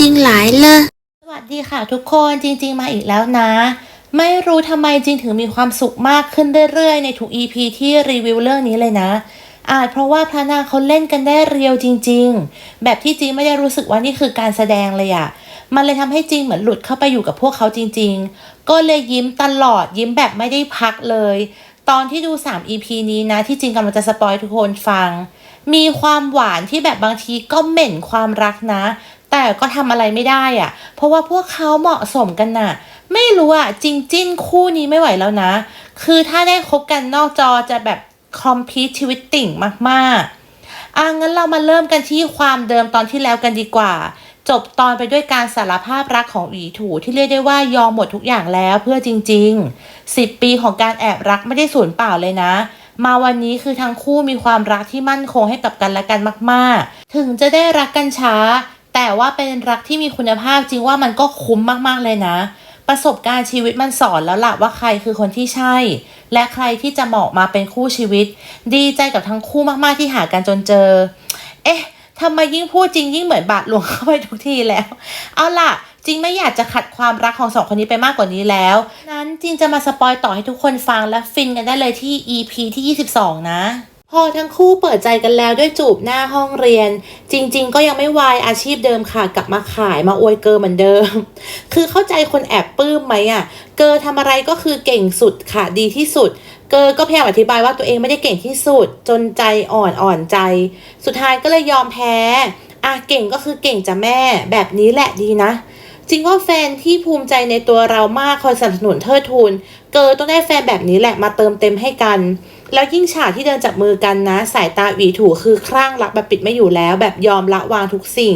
ริง ๆ หลายเลยสวัสดีค่ะทุกคนจริง ๆ มาอีกแล้วนะ ไม่รู้ทำไมจริงถึงมีความสุขมากขึ้นเรื่อยๆ ในทุก EP ที่รีวิวเรื่องนี้เลยนะ อาจเพราะว่าพระนางเขาเล่นกันได้เรียวจริง ๆ แบบที่จริงไม่ได้รู้สึกว่านี่คือการแสดงเลยอะมันเลยทำให้จริงเหมือนหลุดเข้าไปอยู่กับพวกเขาจริง ๆ ก็เลยยิ้มตลอดยิ้มแบบไม่ได้พักเลย ตอนที่ดู 3 EP นี้นะ ที่จริงกำลังจะสปอยทุกคนฟัง มีความหวานที่แบบบางทีก็เหม็นความรักนะ แต่ก็ทำอะไรไม่ได้อะเพราะว่าพวกเขาเหมาะสมกันน่ะ ไม่รู้อะจริงจิ้นคู่นี้ไม่ไหวแล้วนะ คือถ้าได้คบกันนอกจอจะแบบคอมพิวชีวิตติ่งมากๆอะงั้นเรามาเริ่มกันที่ความเดิมตอนที่แล้วกันดีกว่า จบตอนไปด้วยการสารภาพรักของหวีถูที่เรียกได้ว่ายอมหมดทุกอย่างแล้วเพื่อจริง ๆ 10 ปีของการแอบรักไม่ได้สูญเปล่าเลยนะมาวันนี้คือทั้งคู่มีความรักที่มั่นคงให้กับกันและกันมาก ๆ ถึงจะได้รักกันช้า แต่ว่าเป็นรักที่มีคุณภาพจริงว่ามันก็คุ้มมากๆเลยนะ ประสบการณ์ชีวิตมันสอนแล้วล่ะว่าใครคือคนที่ใช่ และใครที่จะเหมาะมาเป็นคู่ชีวิต ดีใจกับทั้งคู่มากๆที่หากันจนเจอ เอ๊ะทำไมยิ่งพูดจริงยิ่งเหมือนบาดหลวงเข้าไปทุกทีแล้ว เอาล่ะจริงไม่อยากจะขัดความรักของสองคนนี้ไปมากกว่านี้แล้ว นั้นจริงจะมาสปอยต่อให้ทุกคนฟังและฟินกันได้เลยที่ EP ที่ 22 นะ พอทั้งคู่เปิดใจกันแล้วด้วยจูบหน้าห้องเรียน จริง ๆ ก็ยังไม่วายอาชีพเดิมค่ะ กลับมาขายมาอวยเกอร์เหมือนเดิม คือเข้าใจคนแอบปลื้มไหมอะ เกอร์ทำอะไรก็คือเก่งสุดค่ะดีที่สุด เกอร์ก็พยายามอธิบายว่าตัวเองไม่ได้เก่งที่สุด จนใจอ่อนอ่อนใจ สุดท้ายก็เลยยอมแพ้อะเก่งก็คือเก่งจ้ะแม่ แบบนี้แหละดีนะจริงว่าแฟนที่ภูมิใจในตัวเรามากคอยสนับสนุนเทิดทูน เกิร์ต้องได้แฟนแบบนี้แหละมาเติมเต็มให้กัน แล้วยิ่งฉากที่เดินจับมือกันนะ สายตาหวีถูคือคลั่งรักแบบปิดไม่อยู่แล้ว แบบยอมละวางทุกสิ่ง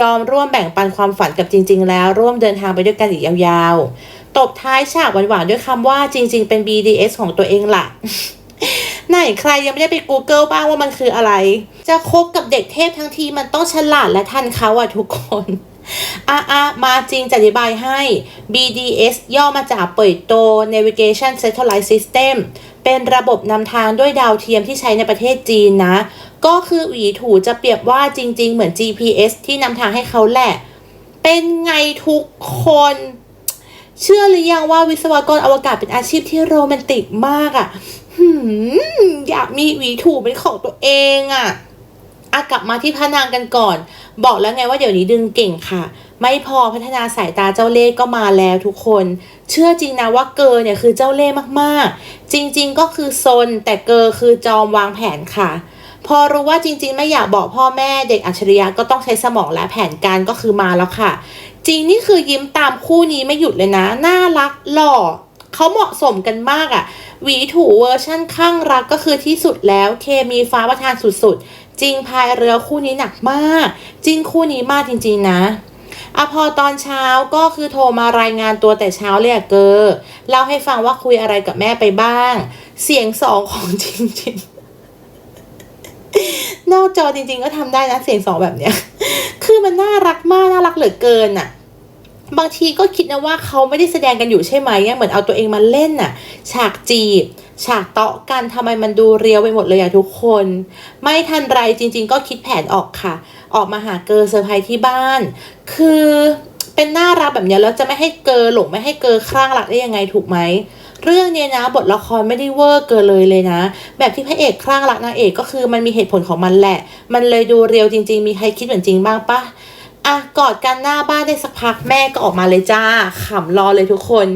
ยอมร่วมแบ่งปันความฝันกับจริง ๆ แล้ว ร่วมเดินทางไปด้วยกันอีกยาวๆ ตบท้ายฉากหวานๆด้วยคำว่าจริง ๆ เป็น BDS ของตัวเองล่ะไหนใครยังไม่ได้ไป Google บ้างว่ามันคืออะไร จะคบกับเด็กเทพทั้งทีมันต้องฉลาดและทันเขาอะทุกคนอะอะมาจริงจะอธิบายให้ BDS ย่อมาจากเปิดโต Navigation Satellite System เป็นระบบนำทางด้วยดาวเทียมที่ใช้ในประเทศจีนนะ ก็คือหวีถูจะเปรียบว่าจริง ๆ เหมือน GPS ที่นำทางให้เขาแหละ เป็นไงทุกคน เชื่อหรือยังว่าวิศวกรอวกาศเป็นอาชีพที่โรแมนติกมากอะ่ะหืมอยากมีหวีถูเป็นของตัวเองอะ่ะอะกลับมาที่พระนางกันก่อน บอกแล้วไงว่าเดี๋ยวนี้ดึงเก่งค่ะ ไม่พอพัฒนาสายตาเจ้าเล่ห์ก็มาแล้วทุกคน เชื่อจริงนะว่าเกอร์เนี่ยคือเจ้าเล่ห์มากๆ จริงๆก็คือซนแต่เกอร์คือจอมวางแผนค่ะพอรู้ว่าจริงๆ ไม่อยากบอกพ่อแม่เด็กอัจฉริยะก็ต้องใช้สมองและแผนการก็คือมาแล้วค่ะ จริงนี่คือยิ้มตามคู่นี้ไม่หยุดเลยนะ น่ารักหล่อเขาเหมาะสมกันมากอะ่ะหวีถูเวอร์ชั่นข้างรักก็คือที่สุดแล้วเคมีฟ้าประทานสุดๆ จริงพายเรือคู่นี้หนักมาก จริงคู่นี้มากจริงๆนะ อะพอตอนเช้าก็คือโทรมารายงานตัวแต่เช้าเลยอะเกอร์เล่าให้ฟังว่าคุยอะไรกับแม่ไปบ้าง เสียงสองของจริง ๆ นอกจอจริง ๆ ก็ทำได้นะเสียงสองแบบเนี้ย คือมันน่ารักมากน่ารักเหลือเกินอะบางทีก็คิดนะว่าเขาไม่ได้แสดงกันอยู่ใช่ไหมเหมือนเอาตัวเองมาเล่นน่ะ ฉากจีบ ฉากเตาะกันทำไมมันดูเรียวไปหมดเลยอะทุกคน ไม่ทันไรจริง ๆ ก็คิดแผนออกค่ะ ออกมาหาเกอร์เซอร์ไพรส์ที่บ้าน คือเป็นน่ารักแบบเนี้ยแล้วจะไม่ให้เกอหลงไม่ให้เกอคลั่งรักได้ยังไงถูกไหมเรื่องเนี้ยนะบทละครไม่ได้เวอร์เกินเลยเลยนะ แบบที่พระเอกคลั่งรักนางเอกก็คือมันมีเหตุผลของมันแหละ มันเลยดูเรียวจริง ๆ มีใครคิดเหมือนจริงบ้างปะ อะกอดกันหน้าบ้านได้สักพักแม่ก็ออกมาเลยจ้าขำรอเลยทุกคน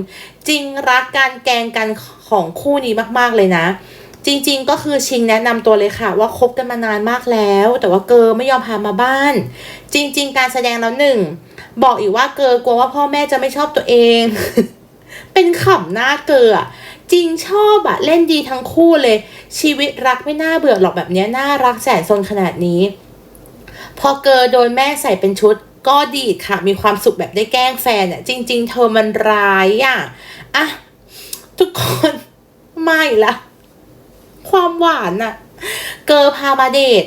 จริงรักการแกงกันของคู่นี้มากๆเลยนะ จริง ๆ ก็คือชิงแนะนำตัวเลยค่ะ ว่าคบกันมานานมากแล้ว แต่ว่าเกอไม่ยอมพามาบ้าน จริง ๆ การแสดงแล้วหนึ่งบอกอีกว่าเกอกลัวว่าพ่อแม่จะไม่ชอบตัวเอง เป็นขำหน้าเกอจริงชอบอะเล่นดีทั้งคู่เลย ชีวิตรักไม่น่าเบื่อหรอกแบบนี้น่ารักแสนสนขนาดนี้ พอเกอโดนแม่ใส่เป็นชุดก็ดีค่ะ มีความสุขแบบได้แกล้งแฟนอะจริง ๆ เธอมันร้ายอะอะ ทุกคนไม่ละความหวานอะเกอพามาเดท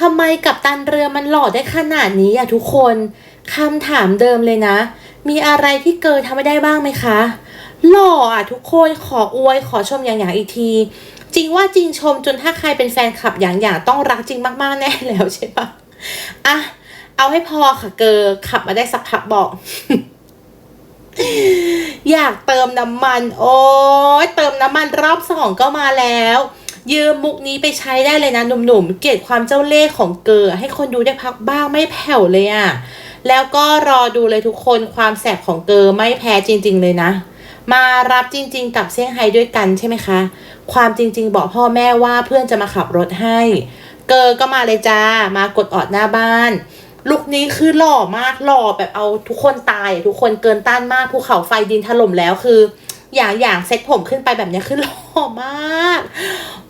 ทำไมกับตันเรือมันหล่อได้ขนาดนี้อะทุกคนคำถามเดิมเลยนะ มีอะไรที่เกอทำไม่ได้บ้างไหมคะ หล่ออะทุกคนขออวยขอชมอย่างๆอีกที จริงว่าจริงชมจนถ้าใครเป็นแฟนคลับอย่างๆต้องรักจริงมากๆแน่แล้วใช่ปะ อะ เอาให้พอค่ะเกอขับมาได้สักพักบอก อยากเติมน้ำมัน โอ้ยเติมน้ำมันรอบสองก็มาแล้วยืมมุกนี้ไปใช้ได้เลยนะหนุ่มๆ เกลียความเจ้าเล่ห์ของเกอให้คนดูได้พักบ้างไม่แผ่วเลยอะ่ะ แล้วก็รอดูเลยทุกคนความแสบของเกอไม่แพ้จริง ๆ เลยนะ มารับจริง ๆ กับเซี่ยงไฮ้ด้วยกันใช่ไหมคะ ความจริง ๆ บอกพ่อแม่ว่าเพื่อนจะมาขับรถให้ เกอก็มาเลยจ้ามากดออดหน้าบ้านลุคนี้คือหล่อมากหล่อแบบเอาทุกคนตายทุกคนเกินต้านมากภูเขาไฟดินถล่มแล้วคือ อย่างอย่างเซ็ตผมขึ้นไปแบบนี้คือหล่อมาก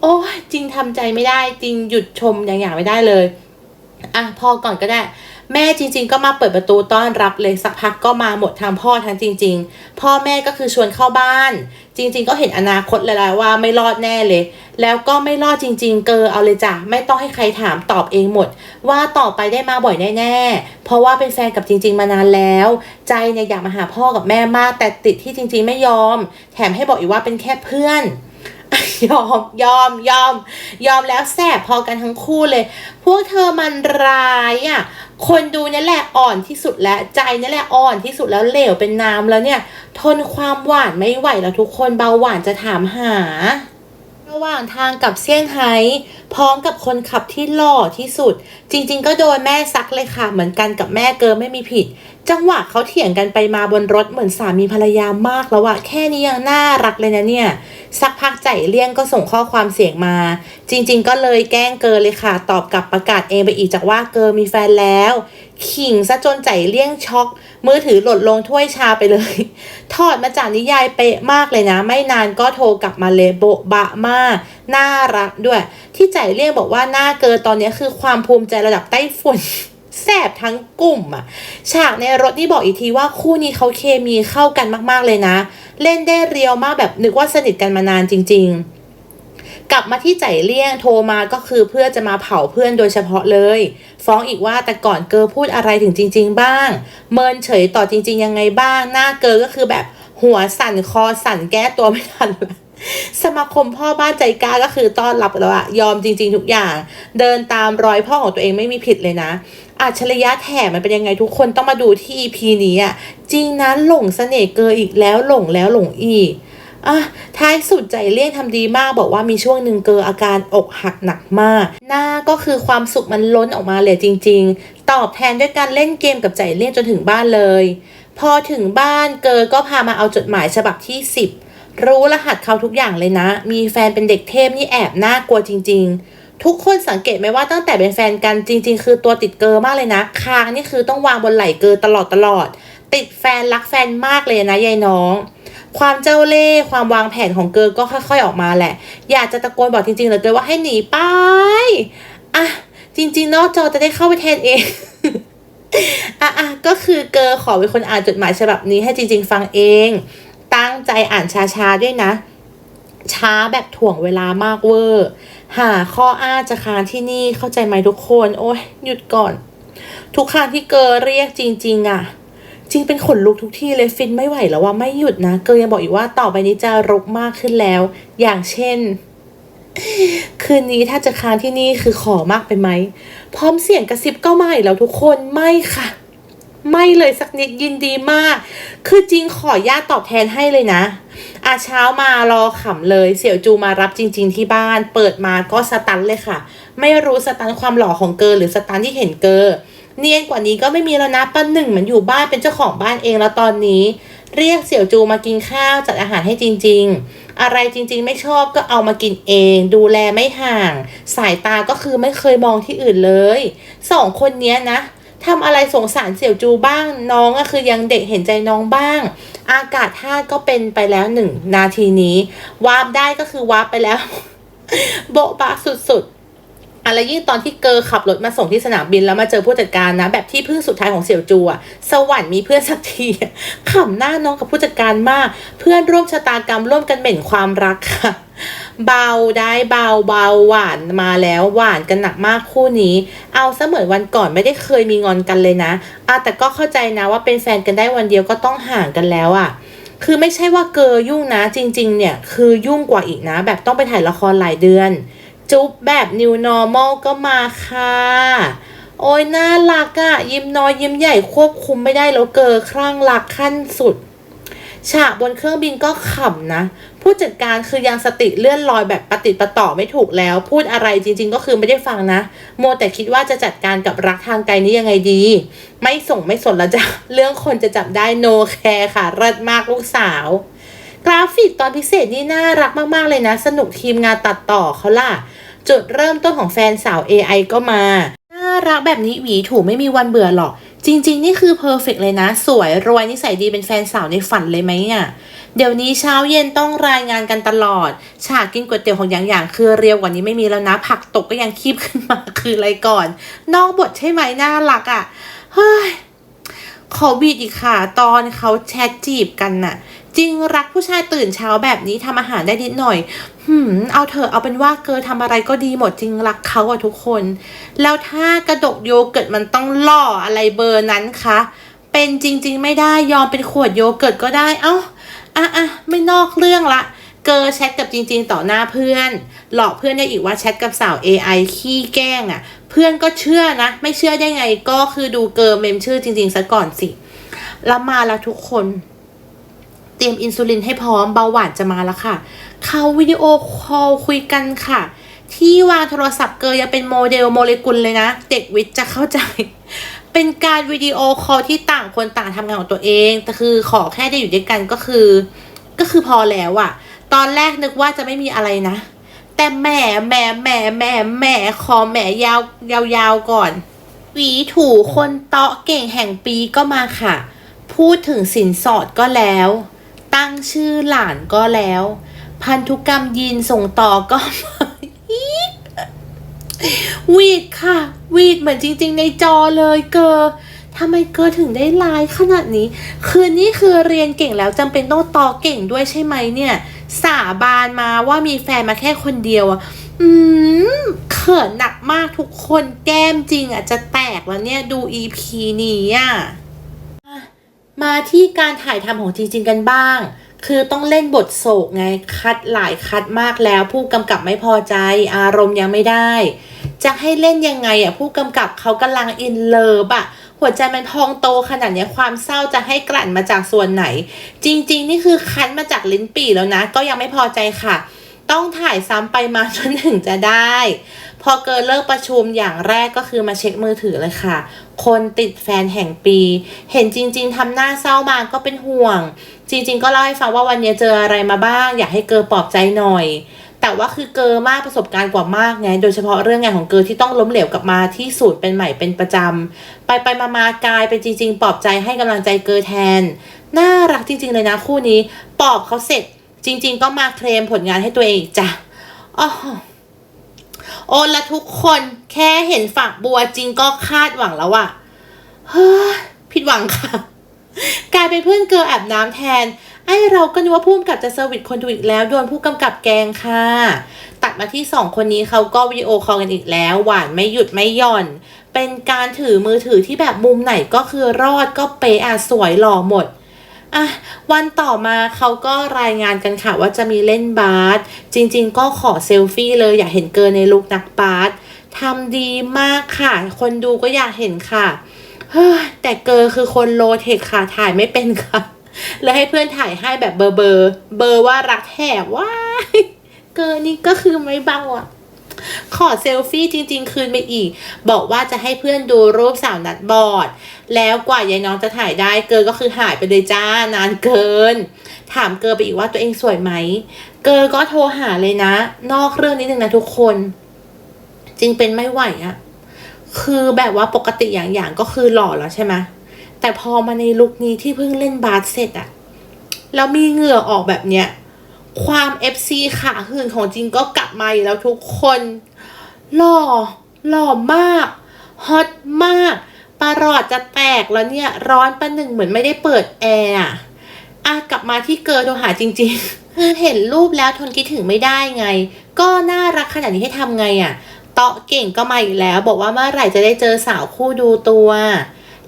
โอ้ยจริงทำใจไม่ได้จริงหยุดชมอย่างอย่างไม่ได้เลย อะพอก่อนก็ได้ แม่จริง ๆ ก็มาเปิดประตูต้อนรับเลยสักพักก็มาหมดทางพ่อทั้งจริง ๆ พ่อแม่ก็คือชวนเข้าบ้าน จริง ๆ ก็เห็นอนาคตเลยแหละว่าไม่รอดแน่เลย แล้วก็ไม่รอดจริง ๆ เกอเอาเลยจ้ะไม่ต้องให้ใครถามตอบเองหมด ว่าต่อไปได้มาบ่อยแน่ๆเพราะว่าเป็นแฟนกับจริง ๆ มานานแล้ว ใจเนี่ยอยากมาหาพ่อกับแม่มากแต่ติดที่จริง ๆ ไม่ยอม แถมให้บอกอีกว่าเป็นแค่เพื่อน ยอมยอมยอม ยอมแล้วแสบพอกันทั้งคู่เลย พวกเธอมันร้ายอะ คนดูนี่แหละอ่อนที่สุดแล้วใจนี่แหละอ่อนที่สุดแล้วเหลวเป็นน้ำแล้วเนี่ย ทนความหวานไม่ไหวแล้วทุกคนเบาหวานจะถามหา ระหว่างทางกับเซี่ยงไฮ้พร้อมกับคนขับที่หล่อที่สุด จริง ๆ ก็โดนแม่ซักเลยค่ะ เหมือนกันกับแม่เกิร์ไม่มีผิด จังหวะเขาเถียงกันไปมาบนรถเหมือนสามีภรรยามากแล้วอะแค่นี้ยังน่ารักเลยนะเนี่ย สักพักใจเลี่ยงก็ส่งข้อความเสียงมา จริง ๆ ก็เลยแกล้งเกอเลยค่ะ ตอบกลับประกาศเองไปอีกจากว่าเกอมีแฟนแล้ว ขิงซะจนใจเลี่ยงช็อก มือถือหล่นลงถ้วยชาไปเลยถอดมาจากนิยายเป๊ะมากเลยนะ ไม่นานก็โทรกลับมาเลยโบะบะมากน่ารักด้วย ที่ใจเลี่ยงบอกว่าหน้าเกินตอนนี้คือความภูมิใจระดับไต้ฝุ่น แสบทั้งกลุ่มอะฉากในรถนี่บอกอีกทีว่าคู่นี้เขาเคมีเข้ากันมากๆเลยนะ เล่นได้เรียวมากแบบนึกว่าสนิทกันมานานจริง ๆกลับมาที่ใจเลี่ยงโทรมาก็คือเพื่อจะมาเผาเพื่อนโดยเฉพาะเลย ฟ้องอีกว่าแต่ก่อนเกอพูดอะไรถึงจริง ๆ บ้าง เมินเฉยต่อจริง ๆ ยังไงบ้าง หน้าเกอก็คือแบบหัวสั่นคอสั่นแก้ตัวไม่ทันเลย สมาคมพ่อบ้านใจกล้าก็คือต้อนรับแล้วอะยอมจริง ๆ ทุกอย่าง เดินตามรอยพ่อของตัวเองไม่มีผิดเลยนะอัจฉริยะแถมมันเป็นยังไงทุกคนต้องมาดูที่ EP นี้อะจริงนะหลงเสน่ห์เกออีกแล้วหลงแล้วหลงอีกอะท้ายสุดใจเลี่ยงทำดีมากบอกว่ามีช่วงหนึ่งเกออาการอกหักหนักมาก หน้าก็คือความสุขมันล้นออกมาเลยจริง ๆ ตอบแทนด้วยการเล่นเกมกับใจเลี่ยงจนถึงบ้านเลย พอถึงบ้านเกอก็พามาเอาจดหมายฉบับที่ 10 รู้รหัสเขาทุกอย่างเลยนะ มีแฟนเป็นเด็กเทพนี่แอบน่ากลัวจริง ๆ ทุกคนสังเกตไหมว่าตั้งแต่เป็นแฟนกันจริง ๆ คือตัวติดเกอมากเลยนะ คางนี่คือต้องวางบนไหล่เกอตลอดตลอด ติดแฟนรักแฟนมากเลยนะยายน้อง ความเจ้าเล่ห์ความวางแผนของเกอก็ค่อย ๆออกมาแหละ อยากจะตะโกนบอกจริงๆเลยเกินว่าให้หนีไปอะจริง ๆ นอกจอจะได้เข้าไปแทนเองอะอะก็คือเกอขอเป็นคนอ่านจดหมายฉบับนี้ให้จริง ๆ ฟังเอง ตั้งใจอ่านช้าๆด้วยนะ ช้าแบบถ่วงเวลามากเวอร์ หาข้ออ้างจะค้างที่นี่เข้าใจไหมทุกคน โอ้ยหยุดก่อน ทุกครั้งที่เกอเรียกจริง ๆอะจริงเป็นขนลุกทุกที่เลยฟินไม่ไหวแล้วว่าไม่หยุดนะ เกอยังบอกอีกว่าต่อไปนี้จะรกมากขึ้นแล้ว อย่างเช่นคืนนี้ถ้าจะค้างที่นี่คือขอมากไปไหม พร้อมเสียงกระซิบก็ไม่แล้วทุกคนไม่ค่ะ ไม่เลยสักนิดยินดีมาก คือจริงขอญาตตอบแทนให้เลยนะอาเช้ามารอขำเลย เสี่ยวจูมารับจริง ๆ ที่บ้าน เปิดมาก็สตันเลยค่ะ ไม่รู้สตันความหล่อของเกอหรือสตันที่เห็นเกอเนียนกว่านี้ก็ไม่มีแล้วนะป้าหนึ่งเหมือนอยู่บ้านเป็นเจ้าของบ้านเองแล้วตอนนี้ เรียกเสี่ยวจูมากินข้าวจัดอาหารให้จริง ๆ อะไรจริง ๆ ไม่ชอบก็เอามากินเอง ดูแลไม่ห่าง สายตาก็คือไม่เคยมองที่อื่นเลยสองคนนี้นะ ทำอะไรสงสารเสี่ยวจูบ้างน้องก็คือยังเด็กเห็นใจน้องบ้าง อากาศท่าตุก็เป็นไปแล้วหนึ่งนาทีนี้วาร์ปได้ก็คือวาร์ปไปแล้ว โบ๊ะบะสุดๆ อะไรยิ่งตอนที่เกอขับรถมาส่งที่สนามบินแล้วมาเจอผู้จัดการนะ แบบที่พึ่งสุดท้ายของเสี่ยวจูอะสวรรค์มีเพื่อนสักทีขำหน้าน้องกับผู้จัดการมาก เพื่อนร่วมชะตากรรมร่วมกันเหม็นความรักค่ะ เบาได้เบาเบาหวานมาแล้วหวานกันหนักมากคู่นี้ เอาเสมือนวันก่อนไม่ได้เคยมีงอนกันเลยนะอะแต่ก็เข้าใจนะว่าเป็นแฟนกันได้วันเดียวก็ต้องห่างกันแล้วอะคือไม่ใช่ว่าเกอยุ่งนะจริง ๆ เนี่ย คือยุ่งกว่าอีกนะ แบบต้องไปถ่ายละครหลายเดือน จุ๊บแบบ new normal ก็มาค่ะ โอ้ยน่ารักอะยิ้มน้อยยิ้มใหญ่ควบคุมไม่ได้แล้วเกินคลั่งรักขั้นสุด ฉากบนเครื่องบินก็ขำนะ ผู้จัดการคือยังสติเลื่อนลอยแบบปฏิประต่อไม่ถูกแล้ว พูดอะไรจริง ๆ ก็คือไม่ได้ฟังนะโมแต่คิดว่าจะจัดการกับรักทางไกลนี้ยังไงดี ไม่ส่งไม่สนแล้วจ้ะเรื่องคนจะจับได้โนแคร์ค่ะเลิศมากลูกสาว กราฟิกตอนพิเศษนี่น่ารักมากๆเลยนะ สนุกทีมงานตัดต่อเขาล่ะ จุดเริ่มต้นของแฟนสาว AI ก็มา น่ารักแบบนี้หวีถูไม่มีวันเบื่อหรอก จริง ๆ นี่คือเพอร์เฟกเลยนะ สวยรวยนิสัยดีเป็นแฟนสาวในฝันเลยไหมอะเดี๋ยวนี้เช้าเย็นต้องรายงานกันตลอด ฉากกินก๋วยเตี๋ยวของอย่างอย่างๆคือเรียวกว่านี้ไม่มีแล้วนะ ผักตกก็ยังคีบขึ้นมาคืออะไรก่อน นอกบทใช่ไหมน่ารักอะ เฮ้ยขอวีดอีกค่ะ ตอนเขาแชทจีบกันน่ะ จริงรักผู้ชายตื่นเช้าแบบนี้ทำอาหารได้นิดหน่อยหืมเอาเถอะเอาเป็นว่าเกอทำอะไรก็ดีหมดจริงรักเขาอะทุกคน แล้วถ้ากระดกโยเกิร์ตมันต้องล่ออะไรเบอร์นั้นคะเป็นจริง ๆ ไม่ได้ยอมเป็นขวดโยเกิร์ตก็ได้เอ้าอะอะไม่นอกเรื่องละเกอแชทกับจริง ๆ ต่อหน้าเพื่อน หลอกเพื่อนได้อีกว่าแชทกับสาว AI ขี้แกล้งอะเพื่อนก็เชื่อนะ ไม่เชื่อได้ไงก็คือดูเกอเมมชื่อจริง ๆ ซะก่อนสิแล้วมาแล้วทุกคน รียมอินซูลินให้พร้อมเบาหวานจะมาแล้วค่ะเขาวิดีโอคอลคุยกันค่ะ ที่วางโทรศัพท์เกยยังเป็นโมเดลโมเลกุลเลยนะ เด็กวิทย์จะเข้าใจ เป็นการวิดีโอคอลที่ต่างคนต่างทำงานของตัวเองแต่คือขอแค่ได้อยู่ด้วยกันก็คือ ก็คือพอแล้วอะตอนแรกนึกว่าจะไม่มีอะไรนะ แต่แหมแหมแหมแหมแหมขอแหมยาวยาวยาวก่อนหวีถูคนเตาะเก่งแห่งปีก็มาค่ะ พูดถึงสินสอดก็แล้ว ตั้งชื่อหลานก็แล้ว พันธุกรรมยีนส่งต่อก็มาวีดค่ะ วีดเหมือนจริง ๆ ในจอเลยเกอทำไมเกอถึงได้ลายขนาดนี้ คืนนี้คือเรียนเก่งแล้วจำเป็นต้องต่อเก่งด้วยใช่ไหมเนี่ย สาบานมาว่ามีแฟนมาแค่คนเดียวอะอืม เขินหนักมากทุกคนแก้มจริงอะจะแตกแล้วเนี่ยดู EP นี้อะ มาที่การถ่ายทำของจริง ๆ กันบ้าง คือต้องเล่นบทโศกไง คัดหลายคัดมากแล้ว ผู้กำกับไม่พอใจ อารมณ์ยังไม่ได้ จะให้เล่นยังไงอะผู้กำกับเขากำลังอินเลิฟอะหัวใจมันพองโตขนาดนี้ความเศร้าจะให้กลั่นมาจากส่วนไหน จริง ๆ นี่คือคั้นมาจากลิ้นปี่แล้วนะ ก็ยังไม่พอใจค่ะ ต้องถ่ายซ้ำไปมาจนถึงจะได้ พอเกินเลิกประชุมอย่างแรกก็คือมาเช็คมือถือเลยค่ะ คนติดแฟนแห่งปี เห็นจริง ๆทำหน้าเศร้ามาก็เป็นห่วง จริง ๆ ก็เล่าให้ฟังว่าวันนี้เจออะไรมาบ้าง อยากให้เกอปลอบใจหน่อยแต่ว่าคือเกอมากประสบการณ์กว่ามากไง โดยเฉพาะเรื่องงานของเกอที่ต้องล้มเหลวกลับมาที่สูตรเป็นใหม่เป็นประจำ ไปไปมามากลายเป็นจริง ๆ ปลอบใจให้กำลังใจเกอแทน น่ารักจริง ๆ เลยนะคู่นี้ ปลอบเขาเสร็จ จริง ๆ ก็มาเคลมผลงานให้ตัวเองอีกจ้ะอ๋อ โอนละทุกคนแค่เห็นฝักบัวจริงก็คาดหวังแล้วอะเฮ้ยผิดหวังค่ะ กลายเป็นเพื่อนเกออาบน้ำแทน ไอ้เราก็นึกว่าผู้กำกับจะเซอร์วิสคนดูอีกแล้วโดนผู้กำกับแกงค่ะ ตัดมาที่สองคนนี้เขาก็วิดีโอคอลกันอีกแล้ว หวานไม่หยุดไม่หย่อน เป็นการถือมือถือที่แบบมุมไหนก็คือรอดก็เป๊ะอะสวยหล่อหมด อะวันต่อมาเขาก็รายงานกันค่ะว่าจะมีเล่นบาสจริง ๆ ก็ขอเซลฟี่เลยอยากเห็นเกินในลุคนักบาสทำดีมากค่ะ คนดูก็อยากเห็นค่ะเฮ้ยแต่เกอคือคนโลเทคค่ะถ่ายไม่เป็นค่ะเลยให้เพื่อนถ่ายให้แบบเบอร์เบอร์เบอร์ว่ารักแถบว้ายเกอนี่ก็คือไม่เบาอะ ขอเซลฟี่จริง ๆ คืนไปอีก บอกว่าจะให้เพื่อนดูรูปสาวนัดบอด แล้วกว่ายายน้องจะถ่ายได้เกินก็คือหายไปเลยจ้านานเกิน ถามเกินไปอีกว่าตัวเองสวยไหม เกินก็โทรหาเลยนะ นอกเรื่องนิดนึงนะทุกคน จริงเป็นไม่ไหวอะคือแบบว่าปกติอย่างอย่างๆก็คือหล่อแล้วใช่ไหมแต่พอมาในลุคนี้ที่เพิ่งเล่นบาสเสร็จอะแล้วมีเหงื่อออกแบบเนี้ย ความ FC ขาหื่นของจริงก็กลับมาอีกแล้วทุกคนหล่อหล่อมากฮอตมากปลาหลอดจะแตกแล้วเนี่ย ร้อนประหนึ่งเหมือนไม่ได้เปิดแอร์อะอะกลับมาที่เกิร์โทรหาจริงๆคือเห็นรูปแล้วทนคิดถึงไม่ได้ไง ก็น่ารักขนาดนี้ให้ทำไงอะ่ะเตาะเก่งก็มาอีกแล้ว บอกว่าเมื่อไหร่จะได้เจอสาวคู่ดูตัว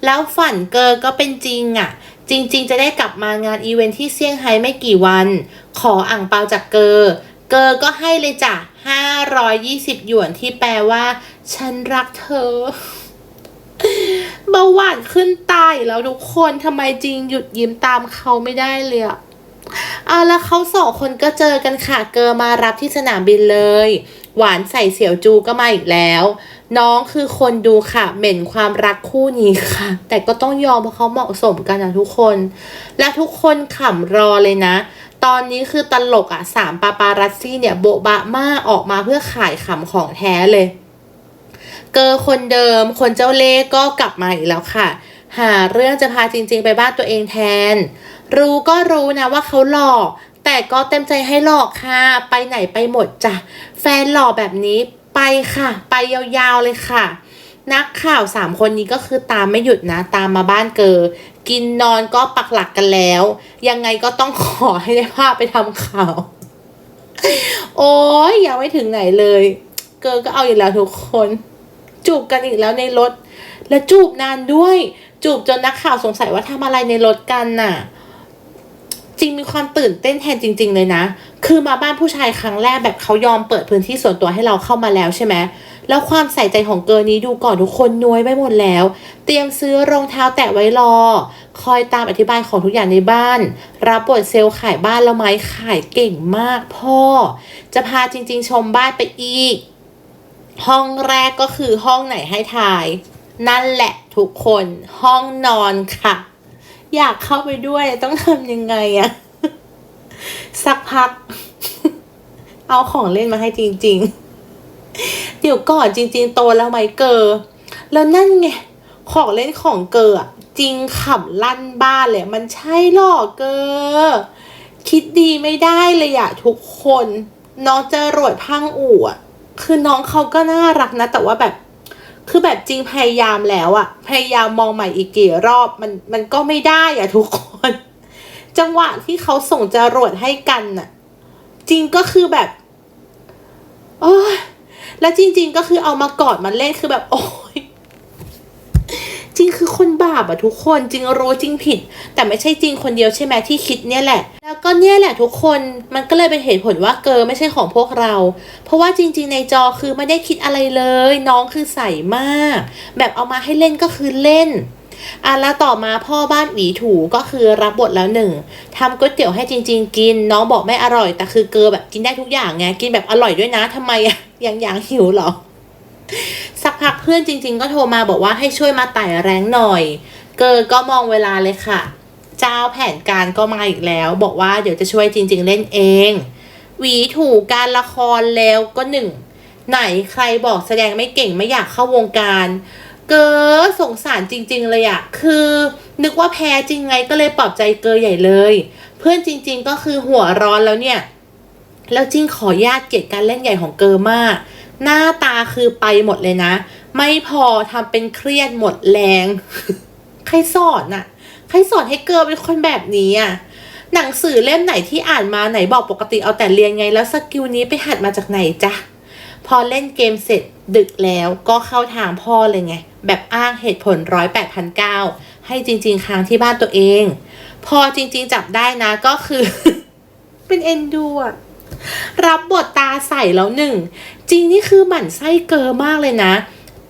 แล้วฝันเกิร์ก็เป็นจริงอะ จริงๆ จะได้กลับมางานอีเวนท์ที่เซี่ยงไฮ้ไม่กี่วัน ขออ่างเปาจากเกอร์เกอร์ก็ให้เลยจ้ะ520 หยวนที่แปลว่า ฉันรักเธอเบาหวานขึ้นตายแล้วทุกคนทำไมจริงหยุดยิ้มตามเขาไม่ได้เลยอะเอาแล้วเขาสองคนก็เจอกันค่ะ เกอมารับที่สนามบินเลย หวานใส่เสี่ยวจูก็มาอีกแล้ว น้องคือคนดูค่ะ เหม็นความรักคู่นี้ค่ะ แต่ก็ต้องยอมเพราะเขาเหมาะสมกันนะทุกคน และทุกคนขำรอเลยนะ ตอนนี้คือตลกอะสามปาปารัสซี่เนี่ยโบะบะมากออกมาเพื่อขายขำของแท้เลย เกอคนเดิม คนเจ้าเล่ก็กลับมาอีกแล้วค่ะ หาเรื่องจะพาจริงๆไปบ้านตัวเองแทน รู้ก็รู้นะว่าเขาหลอกแต่ก็เต็มใจให้หลอกค่ะ ไปไหนไปหมดจ้ะ แฟนหล่อแบบนี้ ไปค่ะ ไปยาวๆเลยค่ะ นักข่าวสามคนนี้ก็คือตามไม่หยุดนะ ตามมาบ้านเกอกินนอนก็ปักหลักกันแล้ว ยังไงก็ต้องขอให้ได้ภาพไปทำข่าว โอ้ยยังไม่ถึงไหนเลย เกอก็เอาอยู่แล้วทุกคน จูบกันอีกแล้วในรถ และจูบนานด้วย จูบจนนักข่าวสงสัยว่าทำอะไรในรถกันน่ะ จริงมีความตื่นเต้นแทนจริง ๆ เลยนะ คือมาบ้านผู้ชายครั้งแรกแบบเขายอมเปิดพื้นที่ส่วนตัวให้เราเข้ามาแล้วใช่ไหมแล้วความใส่ใจของเกิร์นี้ดูก่อนทุกคนน้อยไปหมดแล้ว เตรียมซื้อรองเท้าแตะไว้รอ คอยตามอธิบายของทุกอย่างในบ้าน รับบทเซลล์ขายบ้านแล้วไหมขายเก่งมากพ่อ จะพาจริง ๆ ชมบ้านไปอีก ห้องแรกก็คือห้องไหนให้ทาย นั่นแหละทุกคนห้องนอนค่ะ อยากเข้าไปด้วยต้องทำยังไงอะสักพัก เอาของเล่นมาให้จริง ๆ เดี๋ยวก่อนจริง ๆ โตแล้วไหมเกอแล้วนั่นไงของเล่นของเกออะจริงขำลั่นบ้านเลยมันใช่หรอเกอคิดดีไม่ได้เลยอะทุกคน น้องจะรวดพังอู่อะคือน้องเขาก็น่ารักนะ แต่ว่าแบบ คือแบบจริงพยายามแล้วอะพยายามมองใหม่อีกกี่รอบมันมันก็ไม่ได้อะทุกคน จังหวะที่เขาส่งจรวดให้กันน่ะ จริงก็คือแบบโอ้ยแล้วจริง ๆ ก็คือเอามากอดมันเล่นคือแบบ โอ้ย จริงคือคนบาปอะทุกคนจริงรู้จริงผิด แต่ไม่ใช่จริงคนเดียวใช่ไหมที่คิดเนี่ยแหละ แล้วก็เนี่ยแหละทุกคนมันก็เลยเป็นเหตุผลว่าเกอไม่ใช่ของพวกเรา เพราะว่าจริง ๆ ในจอคือไม่ได้คิดอะไรเลย น้องคือใส่มาก แบบเอามาให้เล่นก็คือเล่นอะแล้วต่อมาพ่อบ้านหวีถูก็คือรับบทแล้วหนึ่งทำก๋วยเตี๋ยวให้จริง ๆ กิน น้องบอกไม่อร่อยแต่คือเกอแบบกินได้ทุกอย่างไงกินแบบอร่อยด้วยนะทำไมอะยังอยังหิวหรอ สักพักเพื่อนจริง ๆ ก็โทรมาบอกว่าให้ช่วยมาไต่แรงหน่อย เกอก็มองเวลาเลยค่ะ เจ้าแผนการก็มาอีกแล้ว บอกว่าเดี๋ยวจะช่วยจริง ๆ เล่นเอง หวีถูกการละครแล้วก็หนึ่งไหนใครบอกแสดงไม่เก่งไม่อยากเข้าวงการ เกอสงสารจริง ๆ เลยอะคือ นึกว่าแพ้จริงไงก็เลยปลอบใจเกอใหญ่เลย เพื่อนจริง ๆ ก็คือหัวร้อนแล้วเนี่ย แล้วจริงขอญาตเกลียดการเล่นใหญ่ของเกอมาก หน้าตาคือไปหมดเลยนะ ไม่พอทำเป็นเครียดหมดแรง ใครสอนน่ะ ใครสอนให้เกอเป็นคนแบบนี้อะหนังสือเล่มไหนที่อ่านมาไหนบอกปกติเอาแต่เรียนไงแล้วสกิลนี้ไปหัดมาจากไหนจ๊ะพอเล่นเกมเสร็จดึกแล้วก็เข้าทางพ่อเลยไง แบบอ้างเหตุผลร้อยแปดพันเก้าให้จริง ๆค้างที่บ้านตัวเอง พอจริง ๆ จับได้นะก็คือ เป็นเอ็นดูอะ รับบทตาใสแล้วหนึ่งจริงนี่คือหมั่นไส้เกอมากเลยนะ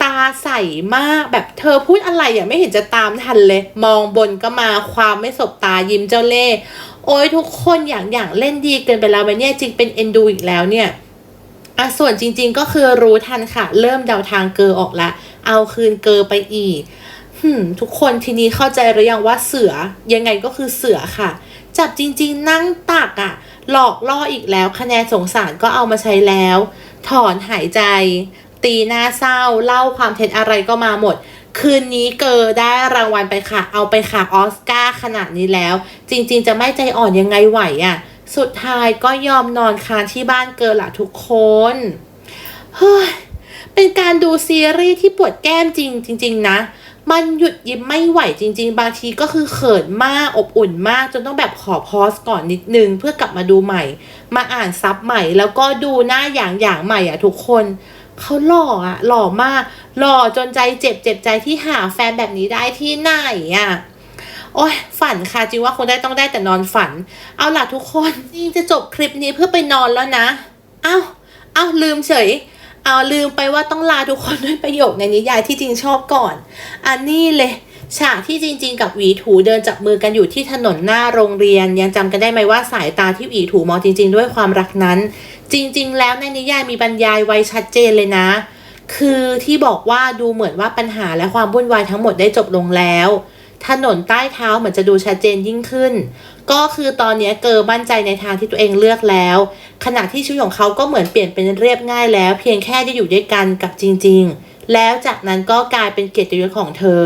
ตาใสมากแบบเธอพูดอะไรอะไม่เห็นจะตามทันเลย มองบนก็มาความไม่สบตายิ้มเจ้าเล่โอ้ยทุกคนอย่างอย่างเล่นดีเกินไปแล้วไหมเนี่ยจริงเป็นเอ็นดูอีกแล้วเนี่ยอะส่วนจริง ๆ ก็คือรู้ทันค่ะ เริ่มเดาทางเกอออกละ เอาคืนเกอไปอีกหืมทุกคนทีนี้เข้าใจหรือยังว่าเสือยังไงก็คือเสือค่ะ จับจริง ๆ นั่งตักอะ่ะ หลอกล่ออีกแล้ว คะแนนสงสารก็เอามาใช้แล้ว ถอนหายใจ ตีหน้าเศร้า เล่าความเท็จอะไรก็มาหมด คืนนี้เกอได้รางวัลไปค่ะ เอาไปค่ะออสการ์ขนาดนี้แล้ว จริง ๆ จะไม่ใจอ่อนยังไงไหวอะ่ะ สุดท้ายก็ยอมนอนค้างที่บ้านเกอละทุกคน เฮ้ย เป็นการดูซีรีส์ที่ปวดแก้มจริงจริง ๆ นะ มันหยุดยิ้มไม่ไหวจริง ๆ บางทีก็คือเขินมากอบอุ่นมาก จนต้องแบบขอพอสก่อนนิดนึง เพื่อกลับมาดูใหม่ มาอ่านซับใหม่ แล้วก็ดูหน้าอย่างอย่างใหม่อะทุกคนเขาหล่ออะหล่อมาก หล่อจนใจเจ็บเจ็บใจที่หาแฟนแบบนี้ได้ที่ไหนอะโอ้ยฝันค่ะจริงว่าคงได้ต้องได้แต่นอนฝัน เอาล่ะทุกคนจริงจะจบคลิปนี้เพื่อไปนอนแล้วนะ เอ้า เอ้าลืมเฉย เอาลืมไปว่าต้องลาทุกคนด้วยประโยคในนิยายที่จริงชอบก่อน อันนี้เลยฉากที่จริงๆ กับหวีถูเดินจับมือกันอยู่ที่ถนนหน้าโรงเรียน ยังจำกันได้ไหมว่าสายตาที่หวีถูมองจริง ๆ ด้วยความรักนั้น จริง ๆ แล้วในนิยายมีบรรยายไว้ชัดเจนเลยนะ คือที่บอกว่าดูเหมือนว่าปัญหาและความวุ่นวายทั้งหมดได้จบลงแล้ว ถนนใต้เท้าเหมือนจะดูชัดเจนยิ่งขึ้น ก็คือตอนนี้เกอมั่นใจในทางที่ตัวเองเลือกแล้ว ขณะที่ชีวิตของเขาก็เหมือนเปลี่ยนเป็นเรียบง่ายแล้ว เพียงแค่ได้อยู่ด้วยกันกับจริง ๆ แล้วจากนั้นก็กลายเป็นเกียรติยศของเธอ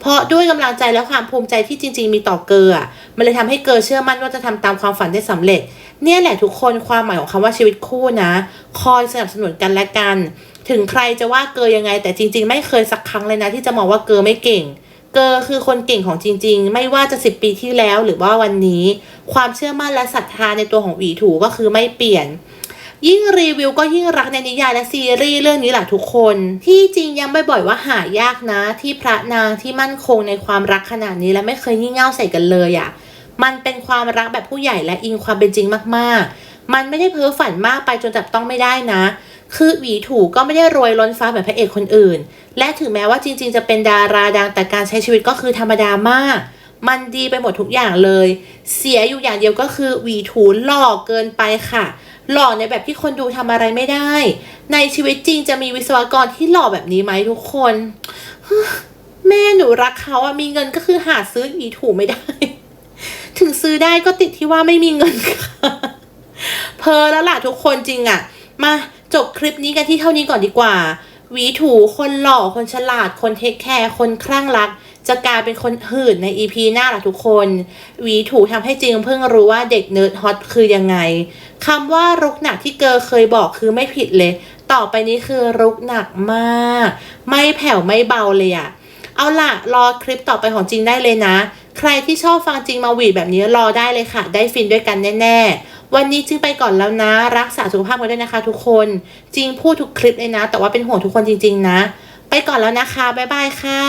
เพราะด้วยกำลังใจและความภูมิใจที่จริง ๆ มีต่อเกออะมันเลยทำให้เกอร์เชื่อมั่นว่าจะทำตามความฝันได้สำเร็จ เนี่ยแหละทุกคนความหมายของคำว่าชีวิตคู่นะ คอยสนับสนุนกันและกัน ถึงใครจะว่าเกอร์ยังไง แต่จริง ๆ ไม่เคยสักครั้งเลยนะ ที่จะมองว่าเกอร์ไม่เก่ง เกอคือคนเก่งของจริง ๆ ไม่ว่าจะสิบปีที่แล้วหรือว่าวันนี้ ความเชื่อมั่นและศรัทธาในตัวของหวีถูก็คือไม่เปลี่ยน ยิ่งรีวิวก็ยิ่งรักในนิยายและซีรีส์เรื่องนี้แหละทุกคน ที่จริงย้ำบ่อยๆว่าหายากนะ ที่พระนางที่มั่นคงในความรักขนาดนี้และไม่เคยงี่เง่าใส่กันเลยอะ่ะมันเป็นความรักแบบผู้ใหญ่และอิงความเป็นจริงมากๆ มันไม่ได้เพ้อฝันมากไปจนจับต้องไม่ได้นะ คือหวีถูก็ไม่ได้รวยล้นฟ้าแบบพระเอกคนอื่น และถึงแม้ว่าจริง ๆ จะเป็นดาราดังแต่การใช้ชีวิตก็คือธรรมดามาก มันดีไปหมดทุกอย่างเลย เสียอยู่อย่างเดียวก็คือหวีถูหล่อเกินไปค่ะหล่อในแบบที่คนดูทำอะไรไม่ได้ ในชีวิตจริงจะมีวิศวกรที่หล่อแบบนี้ไหมทุกคน แม่หนูรักเขาอะมีเงินก็คือหาซื้อหวีถูไม่ได้ ถึงซื้อได้ก็ติดที่ว่าไม่มีเงินค่ะเพอแล้วล่ะทุกคนจริงอะมา จบคลิปนี้กันที่เท่านี้ก่อนดีกว่า หวีถูคนหล่อคนฉลาด คนเทคแคร์คนคลั่งรัก จะกลายเป็นคนหื่นในอีพีหน้าล่ะทุกคน หวีถูทำให้จริงเพิ่งรู้ว่าเด็กเนิร์ดฮอตคือยังไงคำว่ารุกหนักที่เกอเคยบอกคือไม่ผิดเลย ต่อไปนี้คือรุกหนักมาก ไม่แผ่วไม่เบาเลยอะเอาล่ะ รอคลิปต่อไปของจริงได้เลยนะ ใครที่ชอบฟังจริงมาหวีดแบบนี้รอได้เลยค่ะ ได้ฟินด้วยกันแน่ๆ วันนี้จึงไปก่อนแล้วนะ รักษาสุขภาพกันด้วยนะคะ ทุกคน จริงพูดทุกคลิปเลยนะ แต่ว่าเป็นห่วงทุกคนจริง ๆ นะ ไปก่อนแล้วนะคะ บ๊ายบายค่ะ